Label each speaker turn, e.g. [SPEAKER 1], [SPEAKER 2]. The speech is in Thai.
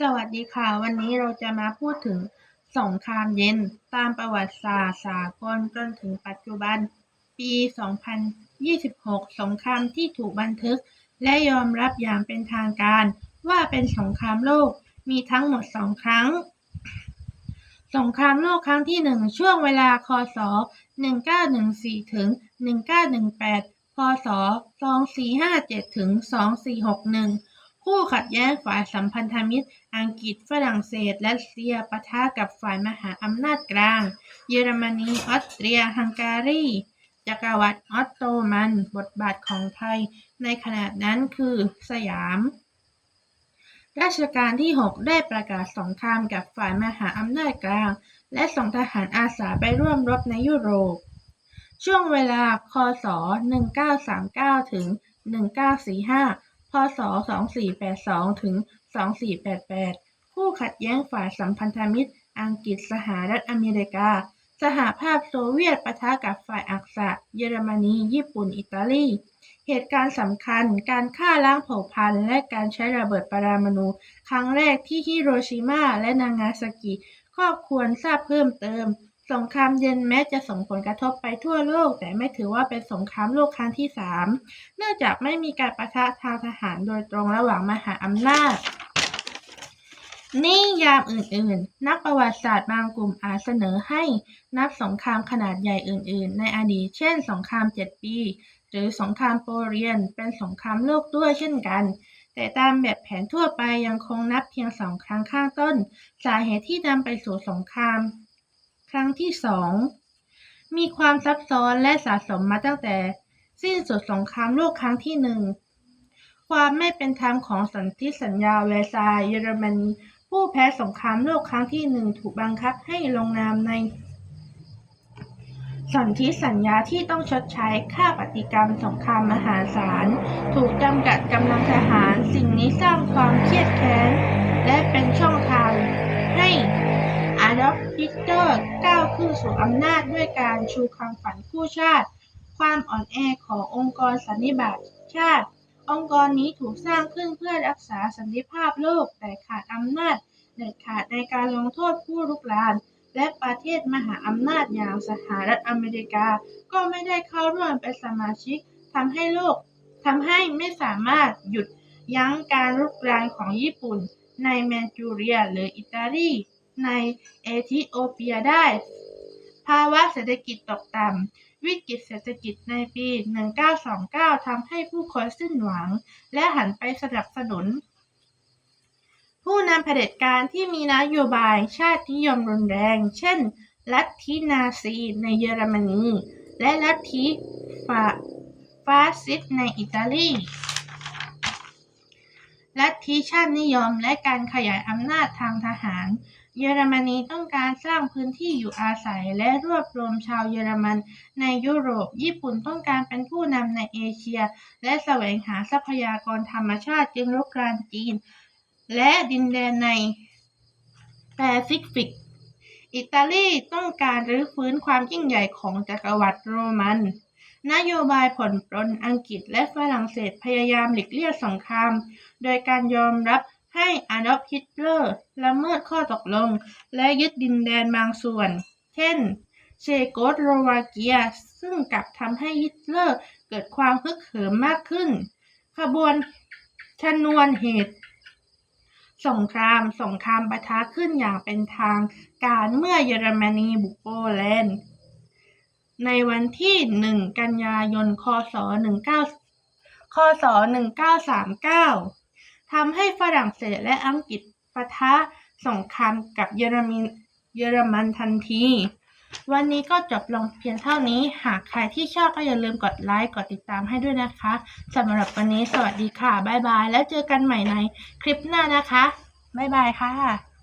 [SPEAKER 1] สวัสดีค่ะ วันนี้เราจะมาพูดถึงสงครามเย็นตามประวัติศาสตร์สากลจนถึงปัจจุบัน ปี 2026 สงครามที่ถูกบันทึก และยอมรับอย่างเป็นทางการ ว่าเป็นสงครามโลกมีทั้งหมดสองครั้ง สงครามโลกครั้งที่หนึ่งช่วงเวลาคศ 1914 ถึง 1918 พศ 2457 ถึง 2461 คู่ขัดแย้งฝ่ายสัมพันธมิตร อังกฤษฝรั่งเศสและรัสเซียปะทะกับฝ่ายมหาอำนาจกลาง เยอรมนีออสเตรีย ฮังการีจักรวรรดิออตโตมัน บทบาทของไทยในขณะนั้นคือสยาม รัชกาลที่ 6 ได้ประกาศสงครามกับฝ่ายมหาอำนาจกลาง และส่งทหารอาสาไปร่วมรบในยุโรป ช่วงเวลา คศ 1939 ถึง 1945 พศ 2482 ถึง 2488คู่ขัดแย้งฝ่ายสัมพันธมิตร อังกฤษสหรัฐอเมริกา สหภาพโซเวียตปะทะกับฝ่ายอักษะ เยอรมนี ญี่ปุ่น อิตาลี เหตุการณ์สำคัญ การฆ่าล้างเผ่าพันธุ์ และการใช้ระเบิดปรามาณูครั้งแรกที่ฮิโรชิมาและนางาซากิข้อควรทราบเพิ่มเติม สงครามเย็นแม้จะส่งผลกระทบไปทั่วโลก แต่ไม่ถือว่าเป็นสงครามโลกครั้งที่ 3 เนื่องจากไม่มีการประทะทางทหารโดยตรงระหว่างมหาอำนาจนิยามอื่นๆ นักประวัติศาสตร์บางกลุ่มอาจเสนอให้นับสงครามขนาดใหญ่อื่น ๆ ในอดีต เช่น สงครามเจ็ดปี หรือสงครามโปเรียน เป็นสงครามโลกด้วยเช่นกัน แต่ตามแบบแผนทั่วไปยังคงนับเพียงสองครั้งข้างต้น สาเหตุที่นำไปสู่สงคราม ครั้งที่สองมีความซับซ้อนและสะสมมาตั้งแต่ สิ้นสุดสงครามโลกครั้งที่หนึ่งความไม่เป็นธรรมของสันธิสัญญาแวร์ซายน์เยอรมนีผู้แพ้สงครามโลกครั้งที่หนึ่งถูกบังคับให้ลงนามในสนธิสัญญาที่ต้องชดใช้ค่าปฏิกรรมสงครามมหาศาล ถูกจำกัดกำลังทหาร สิ่งนี้สร้างความเครียดแค้น และเป็นช่องทางให้อาดอล์ฟฮิตเลอร์ก ขึ้นสู่อำนาจด้วยการชูความฝันคู่ชาติ ความอ่อนแอขององค์กรสันนิบาตชาติ องค์กรนี้ถูกสร้างขึ้นเพื่อรักษาสันติภาพโลกแต่ขาดอำนาจเด็ดขาดในการลงโทษผู้ลุกลาน และประเทศมหาอำนาจอย่างสหรัฐอเมริกา ก็ไม่ได้เข้าร่วมเป็นสมาชิกทำให้โลกทำให้ไม่สามารถหยุดยั้งการรุกรานของญี่ปุ่น ในแมนจูเรียหรืออิตาลี ในเอธิโอเปียได้ ภาวะเศรษฐกิจตกต่ำ วิกฤตเศรษฐกิจในปี 1929 ทำให้ผู้คนสิ้นหวัง และหันไปสนับสนุน ผู้นำเผด็จการที่มีนโยบายชาตินิยมรุนแรง เช่น ลัทธินาซีในเยอรมนี และลัทธิฟาฟาสซิสต์ในอิตาลี ลัทธิชาตินิยมและการขยายอำนาจทางทหาร เยอรมนีต้องการสร้างพื้นที่อยู่อาศัยและรวบรวมชาวเยอรมันในยุโรป ญี่ปุ่นต้องการเป็นผู้นำในเอเชีย และแสวงหาทรัพยากรธรรมชาติจึงรุกรานจีน และดินแดนในแปซิฟิก อิตาลีต้องการรื้อฟื้นความยิ่งใหญ่ของจักรวรรดิโรมัน นโยบายผ่อนปรนอังกฤษและฝรั่งเศสพยายามหลีกเลี่ยงสงคราม โดยการยอมรับให้อาดอล์ฟฮิตเลอร์ละเมิดข้อตกลง และยึดดินแดนบางส่วน เช่นเชโกสโลวาเกีย ซึ่งกลับทำให้ฮิตเลอร์เกิดความฮึกเหิมมากขึ้น ขบวนชนวนเหตุสงครามสงครามปะทะขึ้นอย่างเป็นทางการเมื่อเยอรมนีบุกโปแลนด์ ในวันที่ 1 กันยายน คศ 19 คศ 1939 ทำให้ฝรั่งเศสและอังกฤษปะทะสงครามกับเยอรมันเยอรมันทันที วันนี้ก็จบลงเพียงเท่านี้ หากใครที่ชอบก็อย่าลืมกดไลค์ กดติดตามให้ด้วยนะคะสำหรับวันนี้สวัสดีค่ะ บ๊ายบาย แล้วเจอกันใหม่ในคลิปหน้านะคะ บ๊ายบายค่ะ